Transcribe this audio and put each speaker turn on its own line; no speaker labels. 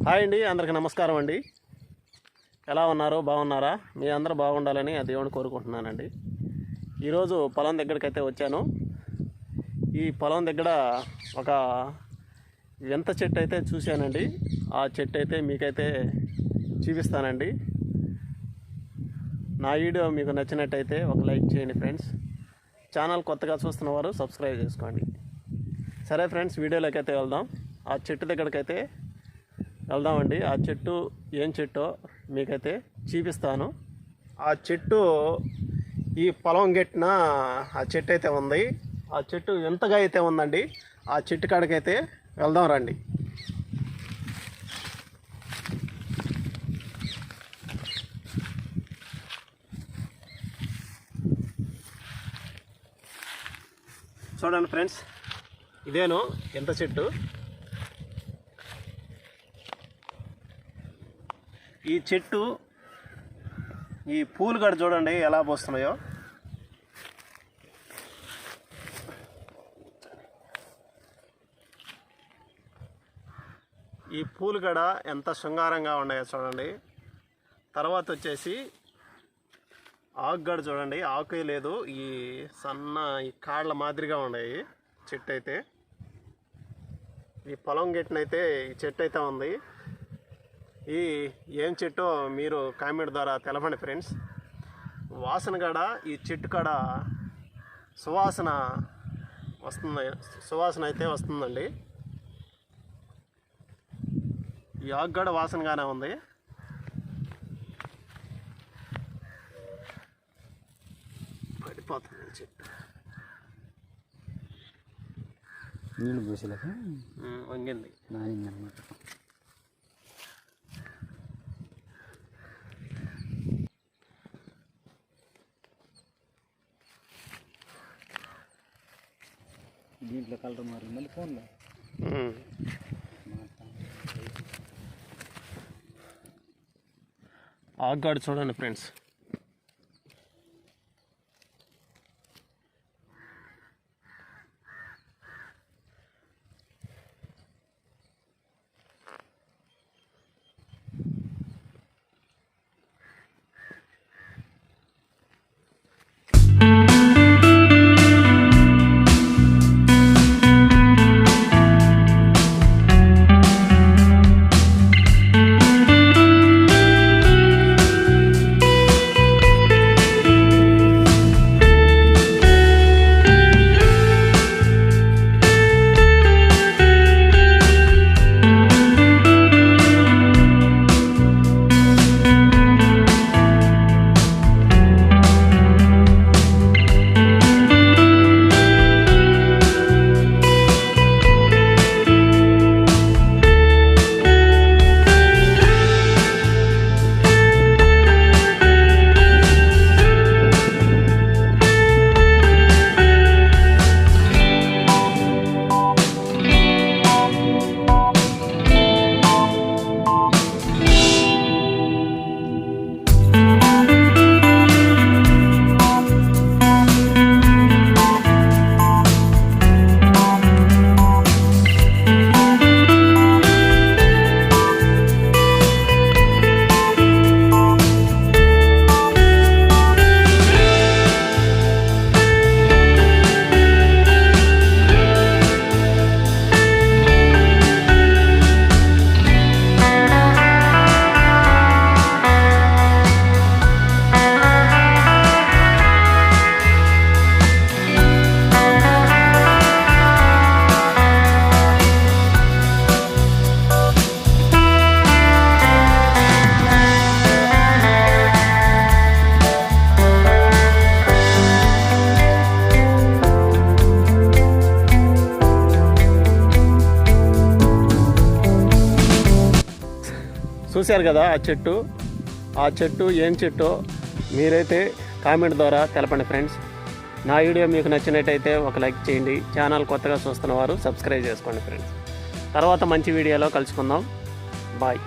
Hi అండి అందరికి నమస్కారం అండి. ఎలా ఉన్నారు? బాగున్నారా? మీ అందరూ బాగుండాలని ఆ దేవుని కోరుకుంటున్నానండి. ఈరోజు పొలం దగ్గరికి అయితే వచ్చాను. ఈ పొలం దగ్గర ఒక వింత చెట్టు అయితే చూశానండి. ఆ చెట్టు అయితే మీకైతే చూపిస్తానండి. నా వీడియో మీకు నచ్చినట్టయితే ఒక లైక్ చేయండి ఫ్రెండ్స్. ఛానల్ కొత్తగా చూస్తున్న వారు సబ్స్క్రైబ్ చేసుకోండి. సరే ఫ్రెండ్స్ వీడియోలోకి అయితే వెళ్దాం. ఆ చెట్టు దగ్గరకైతే వెళ్దామండి. ఆ చెట్టు ఏం చెట్టో మీకైతే చూపిస్తాను. ఆ చెట్టు ఈ పొలం గెట్టిన ఆ చెట్టు అయితే ఉంది. ఆ చెట్టు ఎంతగా అయితే ఉందండి. ఆ చెట్టు కాడికైతే వెళ్దాం రండి. చూడండి ఫ్రెండ్స్ ఇదేను ఎంత చెట్టు. ఈ చెట్టు ఈ పూలు గడ చూడండి ఎలా పోస్తున్నాయో. ఈ పూలు గడ ఎంత శృంగారంగా ఉన్నాయో చూడండి. తర్వాత వచ్చేసి ఆకు గడ చూడండి. ఆకు లేదు ఈ సన్న ఈ కాళ్ళ మాదిరిగా ఉన్నాయి చెట్టు అయితే. ఈ పొలం గెట్టినైతే ఈ చెట్టు అయితే ఉంది. ఈ ఏం చెట్టో మీరు కామెంట్ ద్వారా తెలపండి ఫ్రెండ్స్. వాసన కాడ ఈ చెట్టు కాడ సువాసన వస్తుంది సువాసన అయితే వస్తుందండి. ఈ ఆకు కూడా వాసనగానే ఉంది. పడిపోతుంది చెట్టు.
నీళ్ళు పోసేలాక
వంగింది.
నానిందనమాట. దీంట్లో కలర్ మారి మళ్ళీ ఫోన్లో.
ఆగ్గాడు చూడండి ఫ్రెండ్స్. చూశారు కదా ఆ చెట్టు? ఆ చెట్టు ఏం చెట్టో? మీరైతే కామెంట్ ద్వారా తెలపండి ఫ్రెండ్స్. నా వీడియో మీకు నచ్చినట్టయితే ఒక లైక్ చేయండి. ఛానల్ కొత్తగా చూస్తున్న వారు సబ్స్క్రైబ్ చేసుకోండి ఫ్రెండ్స్. తర్వాత మంచి వీడియోలో కలుసుకుందాం. బాయ్.